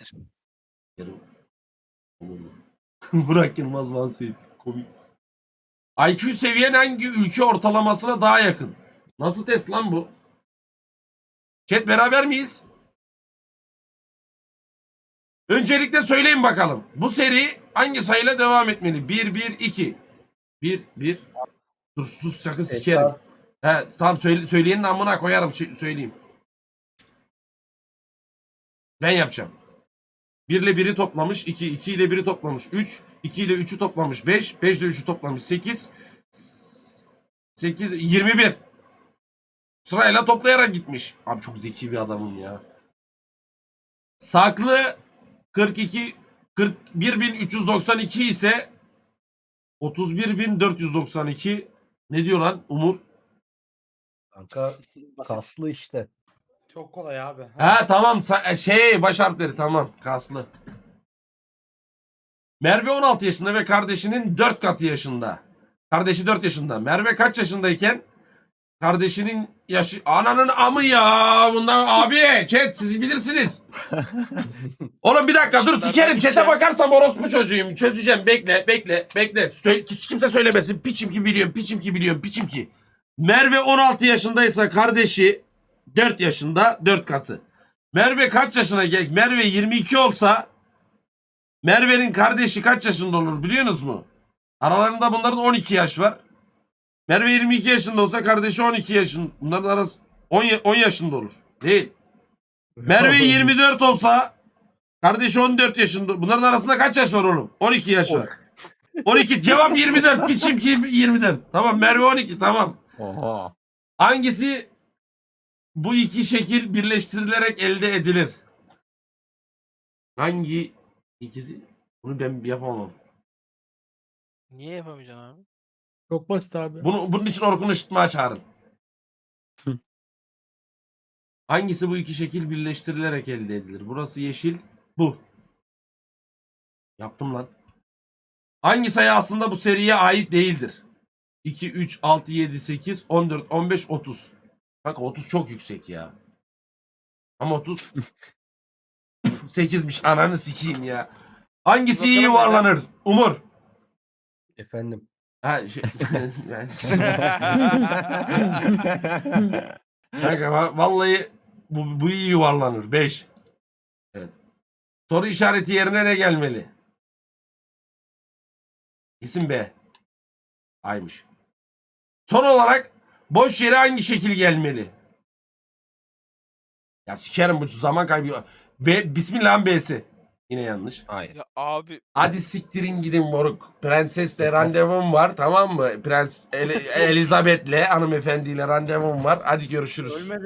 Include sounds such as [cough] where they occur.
isterim. [laughs] Burak Yılmaz Van Seyit. Komik. IQ seviyen hangi ülke ortalamasına daha yakın? Nasıl test lan bu? Chat beraber miyiz? Öncelikle söyleyin bakalım. Bu seri hangi sayıyla devam etmeli? 1, 1, 2. 1, 1. Dur sus sakın sikerim. He, tamam söyle, söyleyenin amına koyarım şey- söyleyeyim. Ben yapacağım. 1 ile 1'i toplamış 2, 2 ile 1'i toplamış 3, 2 ile 3'ü toplamış 5, 5 ile 3'ü toplamış 8, 8, 21. Sırayla toplayarak gitmiş. Abi çok zeki bir adamım ya. Saklı 42, 41.392 ise 31.492 ne diyor lan Umur? Kanka kaslı işte. Çok kolay abi. Ha tamam sa- şey baş harfleri tamam kaslı. Merve 16 yaşında ve kardeşinin 4 katı yaşında. Kardeşi 4 yaşında. Merve kaç yaşındayken kardeşinin yaşı ananın amı ya. Bundan abi chat siz bilirsiniz. [laughs] Oğlum bir dakika dur Şunlardan sikerim chat'e gideceğim. bakarsam orospu çocuğuyum. Çözeceğim bekle bekle bekle. Sö- hiç kimse söylemesin. Piçim ki biliyorum piçim ki biliyorum piçim ki. Merve 16 yaşındaysa kardeşi 4 yaşında 4 katı. Merve kaç yaşına gel? Merve 22 olsa Merve'nin kardeşi kaç yaşında olur biliyorsunuz mu? Aralarında bunların 12 yaş var. Merve 22 yaşında olsa kardeşi 12 yaşında. Bunların arası 10, ya- 10 yaşında olur. Değil. Merve 24 olsa kardeşi 14 yaşında. Bunların arasında kaç yaş var oğlum? 12 yaş var. 12 cevap 24. Biçim ki 24. Tamam Merve 12 tamam. Oha. Hangisi bu iki şekil birleştirilerek elde edilir? Hangi ikisi? Bunu ben yapamam. Niye yapamayacaksın abi? Çok basit abi. Bunu, bunun için Orkun Işıtma'a çağırın. Hı. Hangisi bu iki şekil birleştirilerek elde edilir? Burası yeşil, bu. Yaptım lan. Hangi sayı aslında bu seriye ait değildir? 2, 3, 6, 7, 8, 14, 15, 30. Bak 30 çok yüksek ya. Ama 30 8'miş [laughs] ananı sikeyim ya. Hangisi iyi yuvarlanır? Umur. Efendim. Ha, şey, [laughs] [laughs] Kanka va- vallahi bu, bu iyi yuvarlanır. 5. Evet. Soru işareti yerine ne gelmeli? Kesin B. Aymış. Son olarak boş yere hangi şekil gelmeli? Ya sikerim bu zaman kaybı. B, Bismillah'ın B'si. Yine yanlış. Hayır. Ya abi Hadi siktirin gidin moruk. Prensesle randevum var tamam mı? Prens El- [laughs] Elizabeth'le hanımefendiyle randevum var. Hadi görüşürüz. Ölmedi